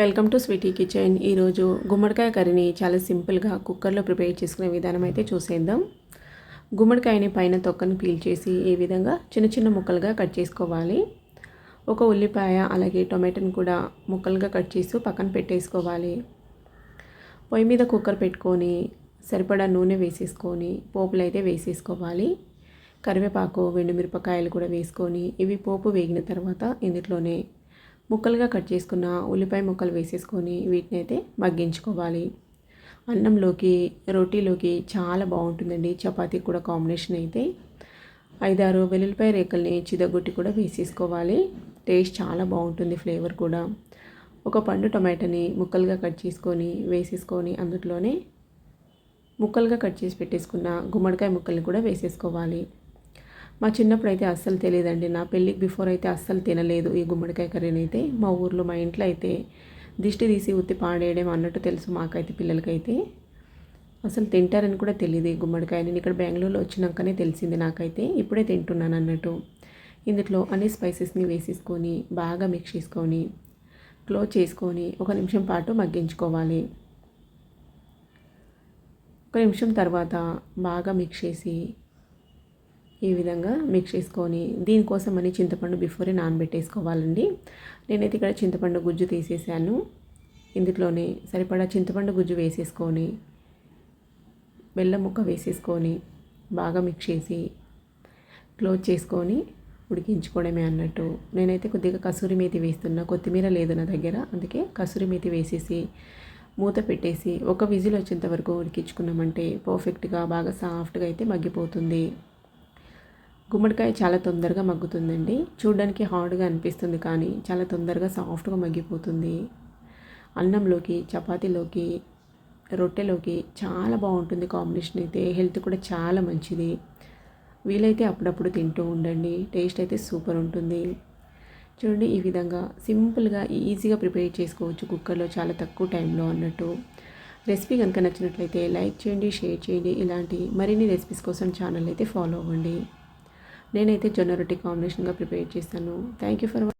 Welcome to Sweety kitchen. ఈరోజు గుమ్మడికాయ కర్రీని చాలా సింపుల్గా కుక్కర్లో ప్రిపేర్ చేసుకునే విధానం అయితే చూసేద్దాం. గుమ్మడికాయని పైన తొక్కను పీల్ చేసి ఈ విధంగా చిన్న చిన్న ముక్కలుగా కట్ చేసుకోవాలి. ఒక ఉల్లిపాయ అలాగే టొమాటోని కూడా ముక్కలుగా కట్ చేసి పక్కన పెట్టేసుకోవాలి. పొయ్యి మీద కుక్కర్ పెట్టుకొని సరిపడా నూనె వేసేసుకొని పోపులు అయితే వేసేసుకోవాలి. కరివేపాకు మిరపకాయలు కూడా వేసుకొని ఇవి పోపు వేగిన తర్వాత ఇందులోనే ముక్కలుగా కట్ చేసుకున్న ఉల్లిపాయ ముక్కలు వేసేసుకొని వీటిని అయితే మగ్గించుకోవాలి. అన్నంలోకి రోటీలోకి చాలా బాగుంటుందండి. చపాతీ కూడా కాంబినేషన్ అయితే. ఐదారు వెల్లుల్లిపాయ రేకల్ని చిదగొట్టి కూడా వేసేసుకోవాలి. టేస్ట్ చాలా బాగుంటుంది ఫ్లేవర్ కూడా. ఒక పండు టొమాటోని ముక్కలుగా కట్ చేసుకొని వేసేసుకొని అందులోనే ముక్కలుగా కట్ చేసి పెట్టేసుకున్న గుమ్మడికాయ ముక్కల్ని కూడా వేసేసుకోవాలి. మా చిన్నప్పుడు అయితే అస్సలు తెలియదండి. నా పెళ్ళికి బిఫోర్ అయితే అస్సలు తినలేదు ఈ గుమ్మడికాయ కర్రీని అయితే మా ఊర్లో మా ఇంట్లో అయితే దిష్టి తీసి ఉత్తి పాడేయడం అన్నట్టు తెలుసు మాకైతే పిల్లలకైతే. అసలు తింటారని కూడా తెలియదు ఈ గుమ్మడికాయ నేను ఇక్కడ బెంగళూరులో వచ్చినాకనే తెలిసింది నాకైతే. ఇప్పుడే తింటున్నాను అన్నట్టు. ఇందులో అన్ని స్పైసెస్ని వేసేసుకొని బాగా మిక్స్ చేసుకొని క్లోజ్ చేసుకొని ఒక నిమిషం పాటు మగ్గించుకోవాలి. ఒక నిమిషం తర్వాత బాగా మిక్స్ చేసి ఈ విధంగా మిక్స్ చేసుకొని దీనికోసం అని చింతపండు బిఫోరే నానబెట్టేసుకోవాలండి. నేనైతే ఇక్కడ చింతపండు గుజ్జు తీసేసాను. ఇందులోనే సరిపడా చింతపండు గుజ్జు వేసేసుకొని బెల్లం ముక్క వేసేసుకొని బాగా మిక్స్ చేసి క్లోజ్ చేసుకొని ఉడికించుకోవడమే అన్నట్టు. నేనైతే కొద్దిగా కసూరి మేతి వేస్తున్నా. కొత్తిమీర లేదు నా దగ్గర అందుకే కసూరి మేతి వేసేసి మూత పెట్టేసి ఒక విజిల్ వచ్చేంత వరకు ఉడికించుకున్నామంటే పర్ఫెక్ట్గా బాగా సాఫ్ట్గా అయితే మగ్గిపోతుంది. గుమ్మడికాయ చాలా తొందరగా మగ్గుతుందండి. చూడడానికి హార్డ్గా అనిపిస్తుంది కానీ చాలా తొందరగా సాఫ్ట్గా మగ్గిపోతుంది. అన్నంలోకి చపాతీలోకి రొట్టెలోకి చాలా బాగుంటుంది కాంబినేషన్ అయితే. హెల్త్ కూడా చాలా మంచిది. వీలైతే అప్పుడప్పుడు తింటూ ఉండండి. టేస్ట్ అయితే సూపర్ ఉంటుంది. చూడండి ఈ విధంగా సింపుల్గా ఈజీగా ప్రిపేర్ చేసుకోవచ్చు కుక్కర్లో చాలా తక్కువ టైంలో అన్నట్టు. రెసిపీ కనుక నచ్చినట్లయితే లైక్ చేయండి షేర్ చేయండి. ఇలాంటి మరిన్ని రెసిపీస్ కోసం ఛానల్ అయితే ఫాలో అవ్వండి. నేనైతే జొన్న రొట్టి కాంబినేషన్గా ప్రిపేర్ చేస్తాను థ్యాంక్ యూ ఫర్